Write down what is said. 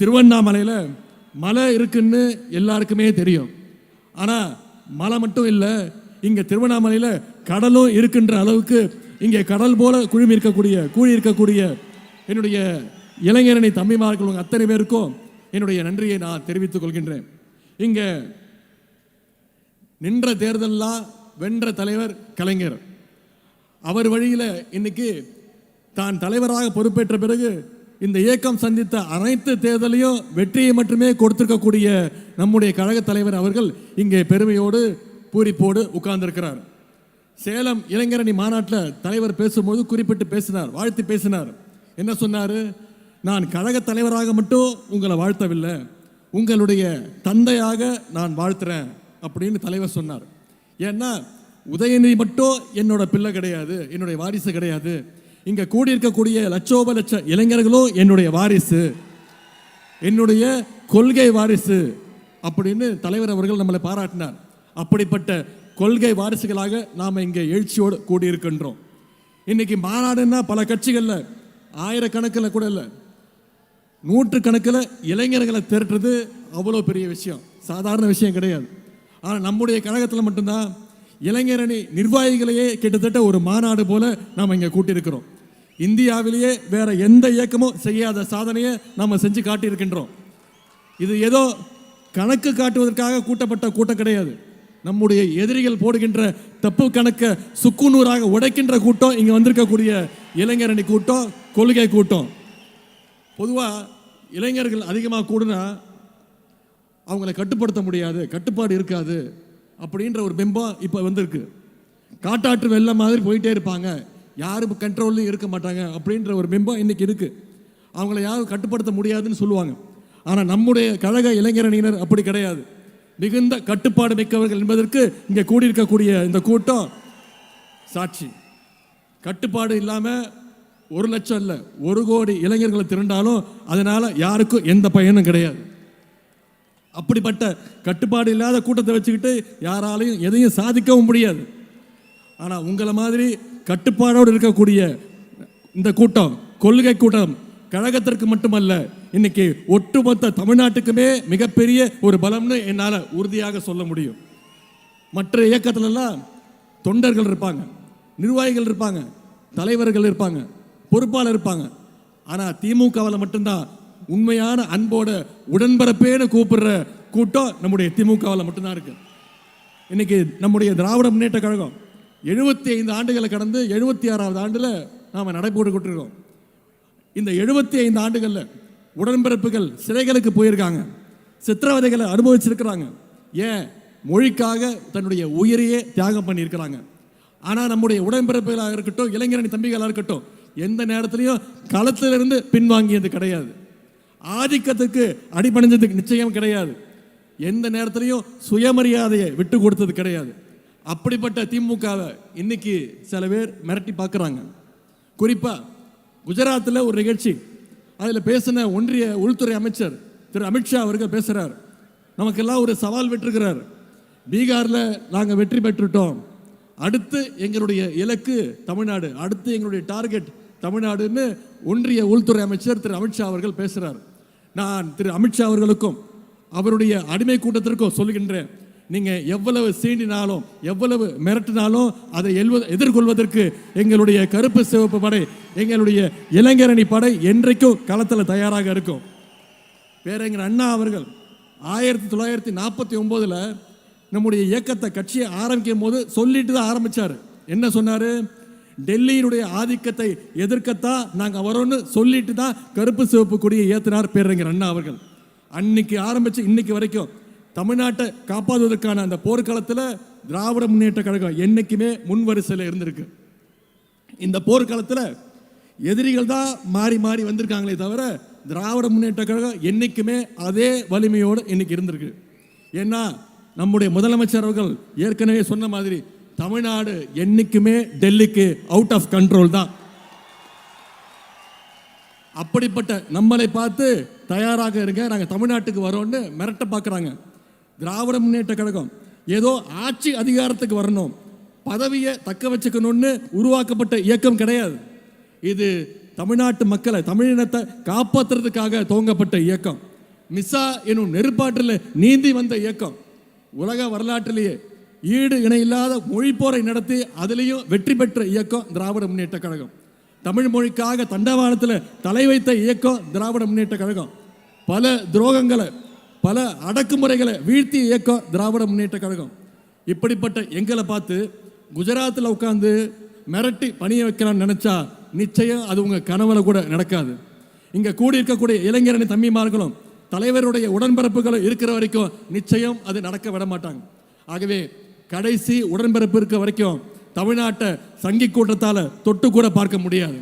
திருவண்ணாமலையில் மலை இருக்குன்னு எல்லாருக்குமே தெரியும். ஆனால் மலை மட்டும் இல்லை இங்கே திருவண்ணாமலையில் கடலும் இருக்கின்ற அளவுக்கு இங்கே கடல் போல குழுமி இருக்கக்கூடிய கூழி இருக்கக்கூடிய என்னுடைய இளைஞரணி தம்பிமார்கள் உங்கள் அத்தனை பேருக்கும் என்னுடைய நன்றியை நான் தெரிவித்துக் கொள்கின்றேன். இங்கே நின்ற தேர்தலெலாம் வென்ற தலைவர் கலைஞர். அவர் வழியில் இன்னைக்கு தான் தலைவராக பொறுப்பேற்ற பிறகு இந்த இயக்கம் சந்தித்த அனைத்து தேர்தலையும் வெற்றியை மட்டுமே கொடுத்திருக்கக்கூடிய நம்முடைய கழக தலைவர் அவர்கள் இங்கே பெருமையோடு பூரிப்போடு உட்கார்ந்திருக்கிறார். சேலம் இளைஞரணி மாநாட்டில் தலைவர் பேசும்போது குறிப்பிட்டு பேசினார் வாழ்த்து பேசினார். என்ன சொன்னார்? நான் கழக தலைவராக மட்டும் உங்களை வாழ்த்தவில்லை உங்களுடைய தந்தையாக நான் வாழ்த்துறேன் அப்படின்னு தலைவர் சொன்னார். ஏன்னா உதயநிதி மட்டும் என்னோட பிள்ளை கிடையாது என்னுடைய வாரிசு கிடையாது. இங்கே கூடியிருக்கக்கூடிய லட்சோப லட்ச இளைஞர்களும் என்னுடைய வாரிசு என்னுடைய கொள்கை வாரிசு அப்படின்னு தலைவர் அவர்கள் நம்மளை பாராட்டினார். அப்படிப்பட்ட கொள்கை வாரிசுகளாக நாம் இங்கே எழுச்சியோடு கூடியிருக்கின்றோம். இன்னைக்கு மாநாடுன்னா பல கட்சிகளில் ஆயிரக்கணக்கில் கூட இல்லை நூற்றுக்கணக்கில் இளைஞர்களை திரட்டுறது அவ்வளோ பெரிய விஷயம். சாதாரண விஷயம் கிடையாது. ஆனால் நம்முடைய கழகத்தில் மட்டும்தான் இளைஞரணி நிர்வாகிகளையே கிட்டத்தட்ட ஒரு மாநாடு போல நாம் இங்கே கூட்டியிருக்கிறோம். இந்தியாவிலேயே வேற எந்த இயக்கமும் செய்யாத சாதனையை நாம் செஞ்சு காட்டியிருக்கின்றோம். இது ஏதோ கணக்கு காட்டுவதற்காக கூட்டப்பட்ட கூட்டம் கிடையாது. நம்முடைய எதிரிகள் போடுகின்ற தப்பு கணக்கை சுக்குநூறாக உடைக்கின்ற கூட்டம் இங்கே வந்திருக்கக்கூடிய இளைஞரணி கூட்டம் கொள்கை கூட்டம். பொதுவாக இளைஞர்கள் அதிகமாக கூடுனா அவங்கள கட்டுப்படுத்த முடியாது கட்டுப்பாடு இருக்காது. அப்படின்ற ஒரு பிம்பம் இப்போ வந்திருக்கு. காட்டாற்று வெள்ளம் மாதிரி போயிட்டே இருப்பாங்க. யாரும் கண்ட்ரோல்லையும் இருக்க மாட்டாங்க அப்படின்ற ஒரு பிம்பம் இன்னைக்கு இருக்குது அவங்கள யாரும் கட்டுப்படுத்த முடியாதுன்னு சொல்லுவாங்க. ஆனால் நம்முடைய கழக இளைஞரணியினர் அப்படி கிடையாது. மிகுந்த கட்டுப்பாடு மிக்கவர்கள் என்பதற்கு இங்கே கூடியிருக்கக்கூடிய இந்த கூட்டம் சாட்சி. கட்டுப்பாடு இல்லாமல் ஒரு லட்சம் இல்லை ஒரு கோடி இளைஞர்களை திரண்டாலும் அதனால் யாருக்கும் எந்த பயனும் கிடையாது. அப்படிப்பட்ட கட்டுப்பாடு இல்லாத கூட்டத்தை வச்சுக்கிட்டு யாராலையும் எதையும் சாதிக்கவும் முடியாது. ஆனால் உங்களை மாதிரி கட்டுப்பாடோடு இருக்கக்கூடிய இந்த கூட்டம் கொள்கை கூட்டம் கழகத்திற்கு மட்டுமல்ல இன்னைக்கு ஒட்டுமொத்த தமிழ்நாட்டுக்குமே மிகப்பெரிய ஒரு பலம்னு என்னால் உறுதியாக சொல்ல முடியும். மற்ற இயக்கத்திலெல்லாம் தொண்டர்கள் இருப்பாங்க நிர்வாகிகள் இருப்பாங்க தலைவர்கள் இருப்பாங்க பொறுப்பாளர் இருப்பாங்க. ஆனால் திமுகவில் மட்டும்தான் உண்மையான அன்போட உடன்பரப்பேன்னு கூப்பிடுற கூட்டம் நம்முடைய திமுகவில் மட்டும்தான் இருக்கு. இன்னைக்கு நம்முடைய திராவிட முன்னேற்ற கழகம் எழுபத்தி ஐந்து ஆண்டுகளை கடந்து எழுபத்தி ஆறாவது ஆண்டில் நாம் நடைபோட்டுக்கிட்டுருக்கோம் இந்த எழுபத்தி ஐந்து ஆண்டுகளில் உடன்பிறப்புகள் சிறைகளுக்கு போயிருக்காங்க. சித்திரவதைகளை அனுபவிச்சிருக்கிறாங்க. ஏன்? மொழிக்காக தன்னுடைய உயிரையே தியாகம் பண்ணியிருக்கிறாங்க. ஆனால் நம்முடைய உடன்பிறப்புகளாக இருக்கட்டும் இளைஞரணி தம்பிகளாக இருக்கட்டும் எந்த நேரத்துலையும் களத்திலிருந்து பின்வாங்கியது கிடையாது. ஆதிக்கத்துக்கு அடிபணிஞ்சதுக்கு நிச்சயம் கிடையாது. எந்த நேரத்திலையும் சுயமரியாதையை விட்டு கொடுத்தது கிடையாது. அப்படிப்பட்ட திமுகவை இன்னைக்கு சில பேர் மிரட்டி பார்க்குறாங்க. குறிப்பாக குஜராத்தில் ஒரு நிகழ்ச்சி. அதில் பேசின ஒன்றிய உள்துறை அமைச்சர் திரு அமித்ஷா அவர்கள் பேசுகிறார் நமக்கெல்லாம் ஒரு சவால் விட்டுருக்கிறார். பீகாரில் நாங்கள் வெற்றி பெற்றுட்டோம். அடுத்து எங்களுடைய இலக்கு தமிழ்நாடு அடுத்து எங்களுடைய டார்கெட் தமிழ்நாடுன்னு ஒன்றிய உள்துறை அமைச்சர் திரு அமித்ஷா அவர்கள் பேசுகிறார் நான் திரு அமித்ஷா அவர்களுக்கும் அவருடைய அடிமை கூட்டத்திற்கும் சொல்கின்றேன் நீங்கள் எவ்வளவு சீண்டினாலும் எவ்வளவு மிரட்டினாலும் அதை எல்வ- எதிர்கொள்வதற்கு எங்களுடைய கருப்பு சிவப்பு படை எங்களுடைய இளைஞரணி படை என்றைக்கும் களத்தில் தயாராக இருக்கும். பேரறிஞர் அண்ணா அவர்கள் ஆயிரத்தி தொள்ளாயிரத்தி நாற்பத்தி ஒம்போதில் நம்முடைய இயக்கத்தை கட்சியை ஆரம்பிக்கும் போது சொல்லிட்டு தான் ஆரம்பிச்சார். என்ன சொன்னார்? டெல்லியினுடைய ஆதிக்கத்தை எதிர்க்கத்தான் நாங்கள் வரோன்னு சொல்லிட்டு தான் கருப்பு சிவப்பு கொடியை ஏற்றினார் பேரறிஞர் அண்ணா அவர்கள். அன்னைக்கு ஆரம்பித்து இன்னைக்கு வரைக்கும் தமிழ்நாட்டை காப்பாற்றுவதற்கான அந்த போர்க்களத்தில் திராவிட முன்னேற்ற கழகம் என்றைக்குமே முன் வரிசையில் இருந்திருக்கு. இந்த போர்க்காலத்தில் எதிரிகள் தான் மாறி மாறி வந்திருக்காங்களே தவிர திராவிட முன்னேற்ற கழகம் என்றைக்குமே அதே வலிமையோடு இன்னைக்கு இருந்திருக்கு. ஏன்னா நம்முடைய முதலமைச்சர் அவர்கள் ஏற்கனவே சொன்ன மாதிரி தமிழ்நாடு என்னைக்குமே டெல்லிக்கு அவுட் ஆஃப் கண்ட்ரோல் தான். அப்படிப்பட்ட நம்மளை பார்த்து தயாராக இருங்க நாங்கள் தமிழ்நாட்டுக்கு வரோம்னு மிரட்ட பார்க்குறாங்க திராவிட முன்னேற்ற கழகம் ஏதோ ஆட்சி அதிகாரத்துக்கு வரணும் பதவியை தக்க வச்சுக்கணும்னு உருவாக்கப்பட்ட இயக்கம் கிடையாது. இது தமிழ்நாட்டு மக்களை தமிழினத்தை காப்பாற்றுறதுக்காக துவங்கப்பட்ட இயக்கம். மிஸ்ஸா எனும் நெருப்பாற்றில் நீந்தி வந்த இயக்கம். உலக வரலாற்றிலேயே ஈடு இணையில்லாத மொழிப்போரை நடத்தி அதுலேயும் வெற்றி பெற்ற இயக்கம் திராவிட முன்னேற்ற கழகம். தமிழ் மொழிக்காக தண்டவாளத்தில் தலை வைத்த இயக்கம் திராவிட முன்னேற்ற கழகம். பல துரோகங்களை பல அடக்குமுறைகளை வீழ்த்திய இயக்கம் திராவிட முன்னேற்ற கழகம். இப்படிப்பட்ட எங்களை பார்த்து குஜராத்தில் உட்காந்து மிரட்டி பணிய வைக்கலாம்னு நினச்சா நிச்சயம் அது உங்கள் கனவுல கூட நடக்காது. இங்கே கூடி இருக்கக்கூடிய இளைஞரணி தம்பிமார்களும் தலைவருடைய உடன்பரப்புகளும் இருக்கிற வரைக்கும் நிச்சயம் அது நடக்க விட மாட்டாங்க. ஆகவே கடைசி உடன்பிறப்பு இருக்க வரைக்கும் தமிழ்நாட்டை சங்கி கூட்டத்தால் தொட்டு கூட பார்க்க முடியாது.